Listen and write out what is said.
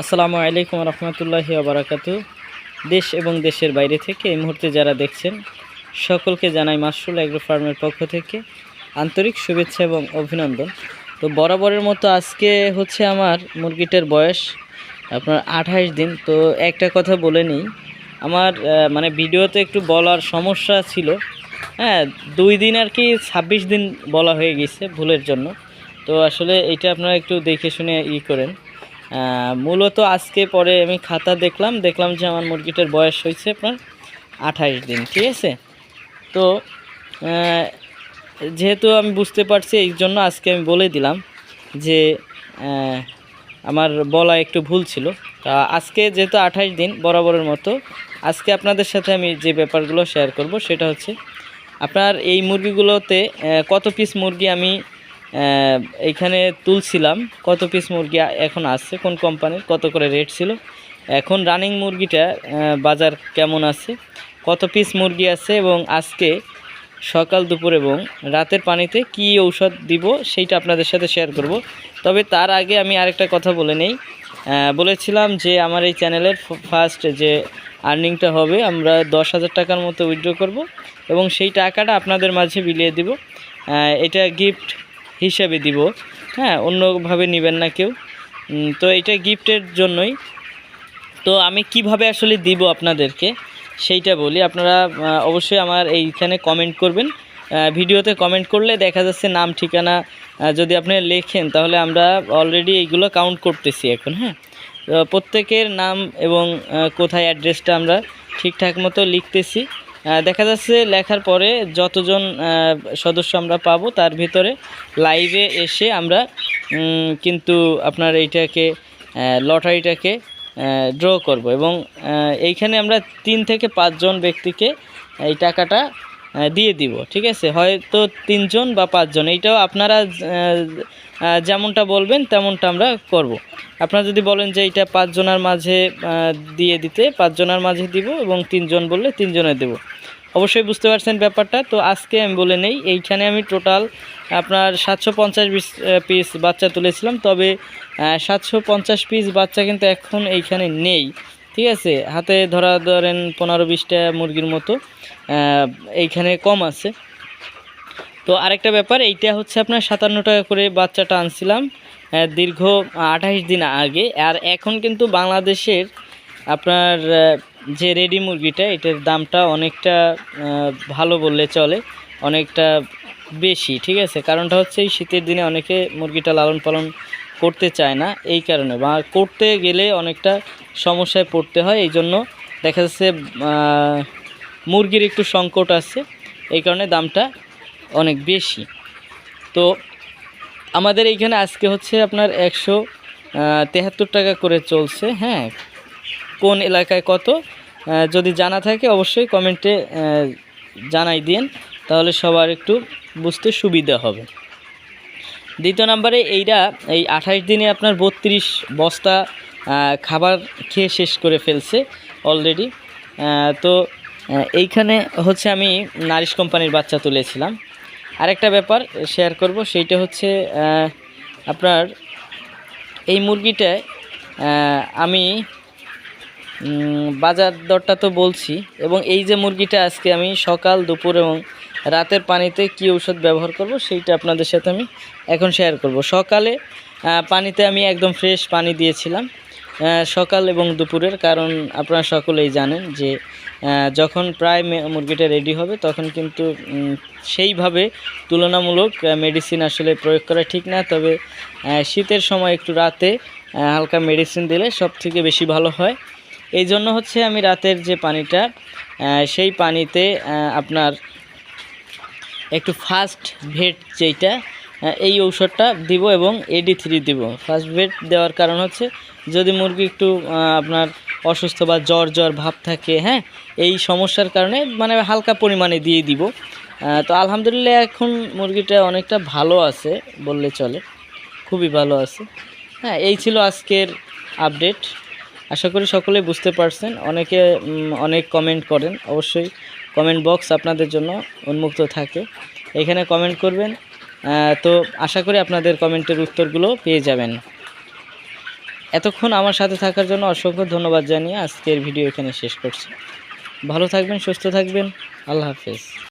আসসালামু আলাইকুম রহমতুল্লাহি আবরাকাতু দেশ এবং দেশের বাইরে থেকে এই মুহূর্তে যারা দেখছেন, সকলকে জানাই মাসরুল অ্যাগ্রো ফার্মের পক্ষ থেকে আন্তরিক শুভেচ্ছা এবং অভিনন্দন। তো বরাবরের মতো আজকে হচ্ছে আমার মুরগিটার বয়স আপনার আঠাশ দিন। তো একটা কথা বলে নিই, আমার মানে ভিডিওতে একটু বলার সমস্যা ছিল। হ্যাঁ দুই দিন আর কি ছাব্বিশ দিন বলা হয়ে গেছে ভুলের জন্য। তো আসলে এটা আপনারা একটু দেখে শুনে ই করেন। মূলত আজকে পরে আমি খাতা দেখলাম দেখলাম যে আমার মুরগিটার বয়স হয়েছে আপনার আঠাশ দিন, ঠিক আছে? তো যেহেতু আমি বুঝতে পারছি, এই জন্য আজকে আমি বলে দিলাম যে আমার বলা একটু ভুল ছিল। তা আজকে যেহেতু আঠাশ দিন বরাবরের মতো, আজকে আপনাদের সাথে আমি যে ব্যাপারগুলো শেয়ার করব সেটা হচ্ছে, আপনার এই মুরগিগুলোতে কত পিস মুরগি আমি এইখানে তুলছিলাম কত পিস মুরগি এখন আসছে, কোন কোম্পানির কত করে রেট ছিল। এখন রানিং মুরগিটা বাজার কেমন আছে, কত পিস মুরগি আছে এবং আজকে সকাল, দুপুর এবং রাতের পানিতে কি ঔষধ দিব সেইটা আপনাদের সাথে শেয়ার করব। তবে তার আগে আমি আরেকটা কথা বলে নেই। বলেছিলাম যে আমার এই চ্যানেলের ফার্স্ট যে আর্নিংটা হবে, আমরা দশ হাজার টাকার মতো উইথড্র করব এবং সেই টাকাটা আপনাদের মাঝে বিলিয়ে দিব। এটা গিফট হিসেবে দিব। হ্যাঁ অন্যভাবে নেবেন না কেউ। তো এটা গিফটের জন্যই। তো আমি কীভাবে আসলে দিব আপনাদেরকে সেইটা বলি। আপনারা অবশ্যই আমার এইখানে কমেন্ট করবেন। ভিডিওতে কমেন্ট করলে দেখা যাচ্ছে নাম, ঠিকানা যদি আপনি লেখেন তাহলে আমরা অলরেডি এইগুলো কাউন্ট করতেছি এখন হ্যাঁ। প্রত্যেকের নাম এবং কোথায় অ্যাড্রেসটা আমরা ঠিকঠাক মতো লিখতেছি। দেখা যাচ্ছে লেখার পরে যতজন সদস্য আমরা পাবো তার ভিতরে লাইভে এসে আমরা কিন্তু আপনার এইটাকে লটারিটাকে ড্র করব এবং এইখানে আমরা তিন থেকে পাঁচজন ব্যক্তিকে এই টাকাটা দিয়ে দিব, ঠিক আছে হয়তো তিনজন বা পাঁচজন, এইটাও আপনারা যেমনটা বলবেন তেমনটা আমরা করব। আপনারা যদি বলেন যে এইটা পাঁচজনের মাঝে দিয়ে দিতে, পাঁচজনের মাঝে দিব এবং তিনজন বললে তিনজনে দেব অবশ্যই বুঝতে পারছেন ব্যাপারটা। তো আজকে আমি বলে নেই, এইখানে আমি টোটাল আপনার সাতশো পঞ্চাশ পিস বাচ্চা তুলেছিলাম। তবে সাতশো পঞ্চাশ পিস বাচ্চা কিন্তু এখন এইখানে নেই। ঠিক আছে? হাতে ধরা ধরেন পনেরো বিশটা মুরগির মতো এইখানে কম আছে। তো আরেকটা ব্যাপার, এইটা হচ্ছে আপনার সাতান্ন টাকা করে বাচ্চাটা আনছিলাম দীর্ঘ আঠাশ দিন আগে। আর এখন কিন্তু বাংলাদেশের আপনার যে রেডি মুরগিটা, এটার দামটা অনেকটা ভালো বললে চলে, অনেকটা বেশি, ঠিক আছে? কারণটা হচ্ছে এই শীতের দিনে অনেকে মুরগিটা লালন পালন করতে চায় না, এই কারণে। বা করতে গেলে অনেকটা সমস্যায় পড়তে হয়, এই জন্য দেখা যাচ্ছে মুরগির একটু সংকট আছে, এই কারণে দামটা অনেক বেশি। তো আমাদের এইখানে আজকে হচ্ছে আপনার একশো তেহাত্তর টাকা করে চলছে হ্যাঁ? কোন এলাকায় কত? যদি জানা থাকে অবশ্যই কমেন্টে জানাই দিন, তাহলে সবার একটু বুঝতে সুবিধা হবে। দ্বিতীয় নাম্বারে এইটা এই আঠাশ দিনে আপনার বত্রিশ বস্তা খাবার খেয়ে শেষ করে ফেলছে অলরেডি তো এইখানে হচ্ছে আমি নারিশ কোম্পানির বাচ্চা তুলেছিলাম। আরেকটা ব্যাপার শেয়ার করব, সেইটা হচ্ছে আপনার এই মুরগিটায় আমি বাজার দরটা তো বলছি। এবং এই যে মুরগিটা আজকে আমি সকাল, দুপুর এবং রাতের পানিতে কি ঔষধ ব্যবহার করব, সেইটা আপনাদের সাথে আমি এখন শেয়ার করব। সকালে পানিতে আমি একদম ফ্রেশ পানি দিয়েছিলাম সকাল এবং দুপুরের। কারণ আপনারা সকলেই জানেন যে যখন প্রায় মুরগিটা রেডি হবে, তখন কিন্তু সেইভাবে তুলনামূলক মেডিসিন আসলে প্রয়োগ করা ঠিক না। তবে শীতের সময় একটু রাতে হালকা মেডিসিন দিলে সব থেকে বেশি ভালো হয়। এই জন্য হচ্ছে আমি রাতের যে পানিটা সেই পানিতে আপনার একটু ফাস্ট ভেট যেইটা এই ঔষধটা দিব এবং এডি থ্রি দিব। ফার্স্ট ভেট দেওয়ার কারণ হচ্ছে, যদি মুরগি একটু আপনার অসুস্থ বা জ্বর জ্বর ভাব থাকে হ্যাঁ এই সমস্যার কারণে মানে হালকা পরিমাণে দিয়ে দিব। তো আলহামদুলিল্লাহ এখন মুরগিটা অনেকটা ভালো আছে বললে চলে, খুবই ভালো আছে। হ্যাঁ এই ছিল আজকের আপডেট আশা করি সকলে বুঝতে পারছেন। অনেকে অনেক কমেন্ট করেন। অবশ্যই কমেন্ট বক্স আপনাদের জন্য উন্মুক্ত থাকে। এখানে কমেন্ট করবেন। তো আশা করি আপনাদের কমেন্টের উত্তরগুলো পেয়ে যাবেন। এতক্ষণ আমার সাথে থাকার জন্য অসংখ্য ধন্যবাদ জানিয়ে আজকের ভিডিও এখানে শেষ করছি। ভালো থাকবেন, সুস্থ থাকবেন। আল্লাহ হাফেজ।